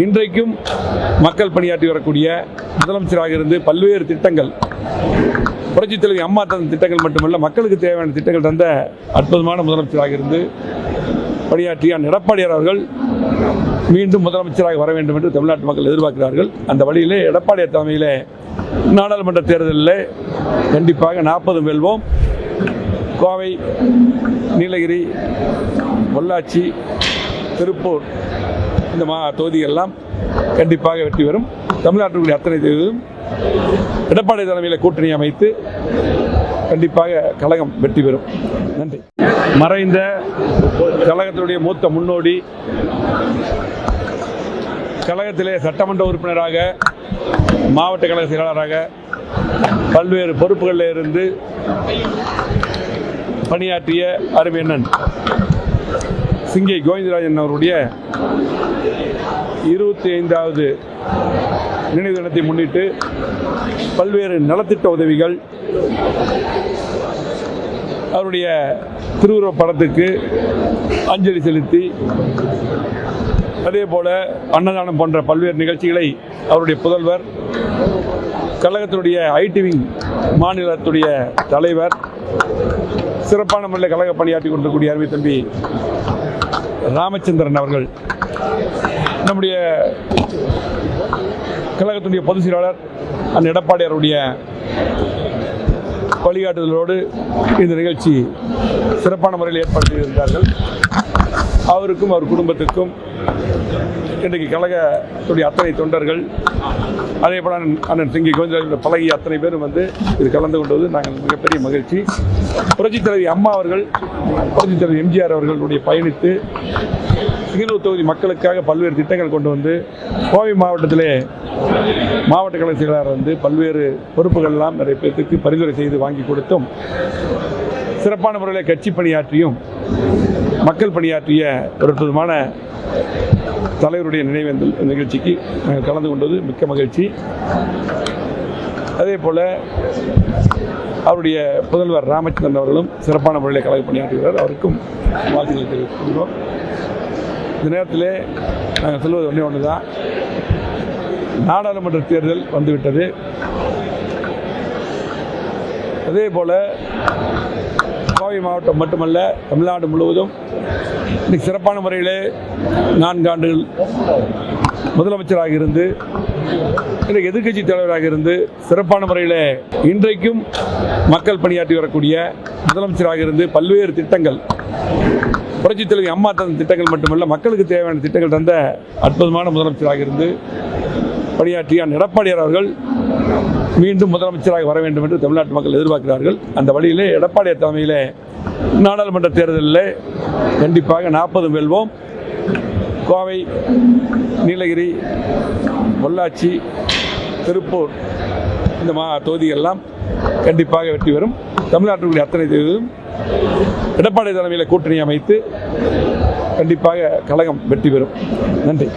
இன்றைக்கும் மக்கள் பணியாற்றி வரக்கூடிய முதலமைச்சராக இருந்து பல்வேறு திட்டங்கள் புரட்சித் தலைவி அம்மா தந்த திட்டங்கள் மட்டுமல்ல மக்களுக்கு தேவையான திட்டங்கள் தந்த அற்புதமான முதலமைச்சராக இருந்து பணியாற்றிய அண்ணன் எடப்பாடியார் அவர்கள் மீண்டும் முதலமைச்சராக வர வேண்டும் என்று தமிழ்நாட்டு மக்கள் எதிர்பார்க்கிறார்கள். அந்த வழியிலே எடப்பாடியார் தலைமையிலே நாடாளுமன்ற தேர்தலில் கண்டிப்பாக நாற்பது வெல்வோம். கோவை நீலகிரி பொள்ளாச்சி திருப்பூர் இந்த மா தொகுதிகளெல்லாம் கண்டிப்பாக வெற்றி பெறும். தமிழ்நாட்டினுடைய அத்தனை தொகுதிகளும் எடப்பாடி தலைமையில் கூட்டணி அமைத்து கண்டிப்பாக கழகம் வெற்றி பெறும். நன்றி. மறைந்த கழகத்தினுடைய மூத்த முன்னோடி கழகத்திலே சட்டமன்ற உறுப்பினராக மாவட்ட கழக செயலாளராக பல்வேறு பொறுப்புகளில் இருந்து பணியாற்றிய அருமையண்ணன் சிங்கை கோவிந்தராஜன் அவருடைய இருபத்தி ஐந்தாவது நினைவு தினத்தை முன்னிட்டு பல்வேறு நலத்திட்ட உதவிகள் அவருடைய திருவுருவ படத்துக்கு அஞ்சலி செலுத்தி அதே போல அன்னதானம் போன்ற பல்வேறு நிகழ்ச்சிகளை அவருடைய புதல்வர் கழகத்தினுடைய ஐடி விங் மாநிலத்துடைய தலைவர் சிறப்பான முறையில் கழக பணியாற்றி கொண்டிருக்கக்கூடிய அருமை தம்பி ராமச்சந்திரன் அவர்கள் நம்முடைய கழகத்துடைய பொதுச் செயலாளர் அண்ணன் எடப்பாடியாருடைய வழிகாட்டுதலோடு இந்த நிகழ்ச்சி சிறப்பான முறையில் ஏற்பாடு செய்திருந்தார்கள். அவருக்கும் அவர் குடும்பத்துக்கும் இன்றைக்கு கழகத்துடைய அத்தனை தொண்டர்கள் அதே போல் அண்ணன் சிங்கி கோவிந்தராஜ் பழகி அத்தனை பேரும் வந்து இது கலந்து கொண்டது நாங்கள் மிகப்பெரிய மகிழ்ச்சி. புரட்சித் தலைவி அம்மா அவர்கள் புரட்சித் தலைவி எம்ஜிஆர் அவர்களுடைய பயணித்து சிங்கனூர் தொகுதி மக்களுக்காக பல்வேறு திட்டங்கள் கொண்டு வந்து கோவை மாவட்டத்திலே மாவட்ட கழக செயலாளர் வந்து பல்வேறு பொறுப்புகள்லாம் நிறைய பேர்த்துக்கு பரிந்துரை செய்து வாங்கி கொடுத்தும் சிறப்பான முறையில் கட்சி பணியாற்றியும் மக்கள் பணியாற்றிய ஒரு அற்புதமான தலைவருடைய நினைவேந்தல் நிகழ்ச்சிக்கு நாங்கள் கலந்து கொண்டது மிக்க மகிழ்ச்சி. அதே போல் அவருடைய புதல்வர் ராமச்சந்திரன் அவர்களும் சிறப்பான முறையில் கலக பணியாற்றுகிறார். அவருக்கும் வாழ்த்துக்களை தெரிவித்துள்ளோம் இந்த நேரத்தில் நாங்கள் சொல்வது ஒன்றே ஒன்று தான் நாடாளுமன்ற தேர்தல் வந்துவிட்டது. அதே போல் நாகை மாவட்டம் மட்டுமல்ல தமிழ்நாடு முழுவதும் இன்னைக்கு சிறப்பான முறையிலே நான்கு ஆண்டுகள் முதலமைச்சராக இருந்து இன்றைக்கு எதிர்க்கட்சி தலைவராக இருந்து சிறப்பான முறையில் இன்றைக்கும் மக்கள் பணியாற்றி வரக்கூடிய முதலமைச்சராக இருந்து பல்வேறு திட்டங்கள் புரட்சித் தலைவி அம்மா தந்த திட்டங்கள் மட்டுமல்ல மக்களுக்கு தேவையான திட்டங்கள் தந்த அற்புதமான முதலமைச்சராக இருந்து பணியாற்றிய எடப்பாடியார் அவர்கள் மீண்டும் முதலமைச்சராக வர வேண்டும் என்று தமிழ்நாட்டு மக்கள் எதிர்பார்க்கிறார்கள். அந்த வழியிலே எடப்பாடியார் தலைமையிலே நாடாளுமன்ற தேர்தலில் கண்டிப்பாக நாற்பது வெல்வோம். கோவை நீலகிரி பொள்ளாச்சி திருப்பூர் இந்த மா தொகுதிகள்லாம் கண்டிப்பாக வெற்றி பெறும். தமிழ்நாட்டினுடைய அத்தனை தொகுதியும் எடப்பாடி தலைமையில் கூட்டணி அமைத்து கண்டிப்பாக கழகம் வெற்றி பெறும். நன்றி.